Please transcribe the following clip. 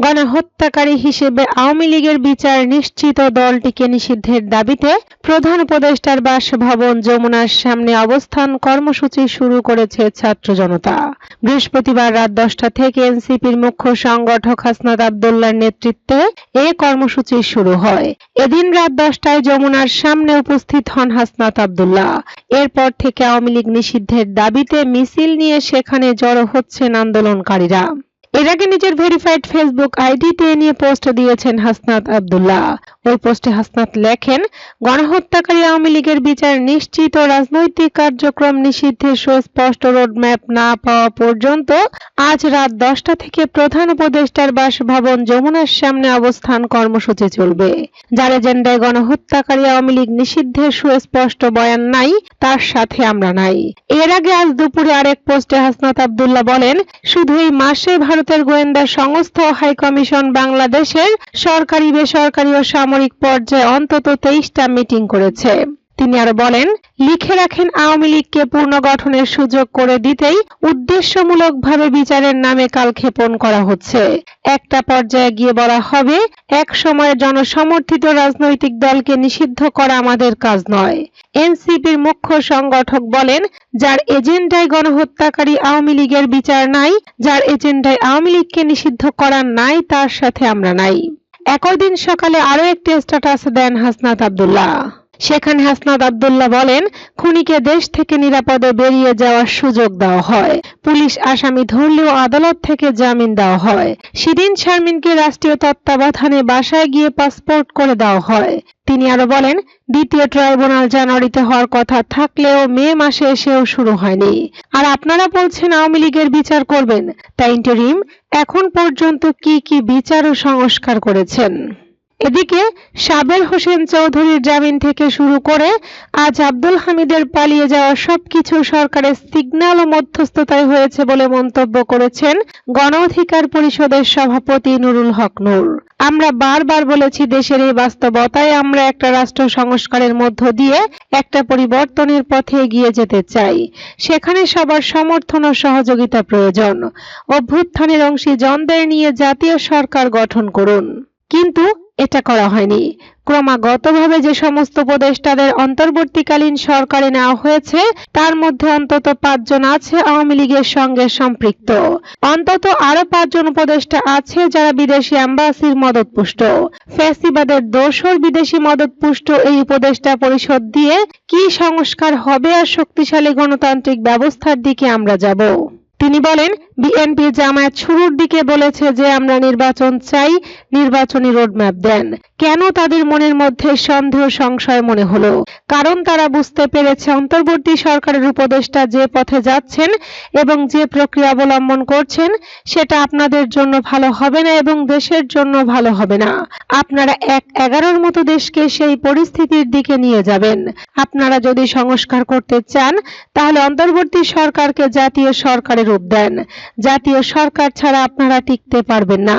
গণহত্যাকারী হিসেবে আওয়ামী লীগের বিচার নিশ্চিত দলটিকে নিষিদ্ধের দাবিতে প্রধান উপদেষ্টার বাসভবন যমুনার সামনে অবস্থান কর্মসূচি শুরু করেছে ছাত্র জনতা। বৃহস্পতিবার রাত দশটা থেকে এনসিপির মুখ্য সংগঠক হাসনাত আবদুল্লার নেতৃত্বে এ কর্মসূচি শুরু হয়। এদিন রাত দশটায় যমুনার সামনে উপস্থিত হন হাসনাত আবদুল্লাহ। এরপর থেকে আওয়ামী লীগ নিষিদ্ধের দাবিতে মিছিল নিয়ে সেখানে জড়ো হচ্ছেন আন্দোলনকারীরা। এর আগে নিজের ভেরিফাইড ফেসবুক আইডিতে নিয়ে পোস্ট দিয়েছেন হাসনাত আবদুল্লাহ। ওই পোস্টে হাসনাত লেখেন, গণহত্যাকারী আওয়ামী লীগের বিচার নিশ্চিত, রাজনৈতিক কার্যক্রম নিষিদ্ধের সুস্পষ্ট রোডম্যাপ না পাওয়া পর্যন্ত আজ রাত দশটা থেকে প্রধান উপদেষ্টার বাসভবন যমুনার সামনে অবস্থান কর্মসূচি চলবে। যার এজেন্ডায় গণহত্যাকারী আওয়ামী লীগ নিষিদ্ধের সুস্পষ্ট বয়ান নাই, তার সাথে আমরা নাই। এর আগে আজ দুপুরে আরেক পোস্টে হাসনাত আবদুল্লাহ বলেন, শুধু এই মাসে ভারতের গোয়েন্দা সংস্থা ও হাইকমিশন বাংলাদেশের সরকারি, বেসরকারি ও সামরিক পর্যায়ে অন্তত তেইশটা মিটিং করেছে। তিনি আরও বলেন, লিখে রাখেন আওয়ামী লীগকে পুনর্গঠনের সুযোগ করে দিতেই উদ্দেশ্যমূলকভাবে বিচারের নামে কালক্ষেপণ করা হচ্ছে। একটা পর্যায়ে গিয়ে বলা হবে, এক সময়ের জনসমর্থিত রাজনৈতিক দলকে নিষিদ্ধ করা আমাদের কাজ নয়। এনসিপির মুখ্য সংগঠক বলেন, যার এজেন্ডায় গণহত্যাকারী আওয়ামী লীগের বিচার নাই, যার এজেন্ডায় আওয়ামী লীগকে নিষিদ্ধ করা নাই, তার সাথে আমরা নাই। একই দিন সকালে আরও একটি স্ট্যাটাস দেন হাসনাত আবদুল্লাহ। সেখানে হাসনাত আবদুল্লাহ বলেন, খুনিকে দেশ থেকে নিরাপদে বেরিয়ে যাওয়ার সুযোগ দেওয়া হয়। পুলিশ আসামি ধরলেও আদালত থেকে জামিন দেওয়া হয়। শিরিন শারমিনকে রাষ্ট্রীয় তত্ত্বাবধানে বাসায় গিয়ে পাসপোর্ট করে দেওয়া হয়। তিনি আরও বলেন, দ্বিতীয় ট্রাইব্যুনাল জানুয়ারিতে হওয়ার কথা থাকলেও মে মাসে এসেও শুরু হয়নি। আর আপনারা বলছেন আওয়ামী লীগের বিচার করবেন। তাই ইন্টারিম, এখন পর্যন্ত কি কি বিচার ও সংস্কার করেছেন? এদিকে সাবের হোসেন চৌধুরীর জামিন থেকে শুরু করে আজ আব্দুল হামিদের পালিয়ে যাওয়া সবকিছু সরকারের সিগন্যাল ও মধ্যস্থতায় হয়েছে বলে মন্তব্য করেছেন গণ অধিকার পরিষদের সভাপতি নুরুল হক নূর। আমরা বারবার বলেছি দেশের এই বাস্তবতায় আমরা একটা রাষ্ট্র সংস্কারের মধ্য দিয়ে একটা পরিবর্তনের পথে এগিয়ে যেতে চাই। সেখানে সবার সমর্থন ও সহযোগিতা প্রয়োজন। অভ্যুত্থানের অংশীজনদের নিয়ে জাতীয় সরকার গঠন করুন। কিন্তু এটা করা হয়নি। ক্রমাগতভাবে যে সমস্ত উপদেষ্টাদের অন্তর্বর্তীকালীন সরকারে নেওয়া হয়েছে, তার মধ্যে অন্তত পাঁচজন আছে আওয়ামী লীগের সঙ্গে সম্পৃক্ত। অন্তত আরও পাঁচজন উপদেষ্টা আছে যারা বিদেশি অ্যাম্বাসির মদতপুষ্ট। ফ্যাসিবাদের দোসর বিদেশি মদতপুষ্ট এই উপদেষ্টা পরিষদ দিয়ে কি সংস্কার হবে আর শক্তিশালী গণতান্ত্রিক ব্যবস্থার দিকে আমরা যাব। তিনি বলেন বিএনপি জামায়াত শুরুর দিকে বলেছে যে আমরা নির্বাচন চাই, নির্বাচনী রোডম্যাপ দেন। কেন তাদের মনের মধ্যে সন্দেহ, সংশয় মনে হলো? কারণ তারা বুঝতে পেরেছে অন্তর্বর্তী সরকারের উপদেষ্টা যে পথে যাচ্ছেন এবং যে প্রক্রিয়া অবলম্বন করছেন, সেটা আপনাদের জন্য ভালো হবে না এবং দেশের জন্য ভালো হবে না। আপনারা এক এগারোর মতো দেশকে সেই পরিস্থিতির দিকে নিয়ে যাবেন। আপনারা যদি সংস্কার করতে চান, তাহলে অন্তর্বর্তী সরকারকে জাতীয় সরকারের রূপ দেন। জাতীয় সরকার ছাড়া আপনারা টিকতে পারবেন না।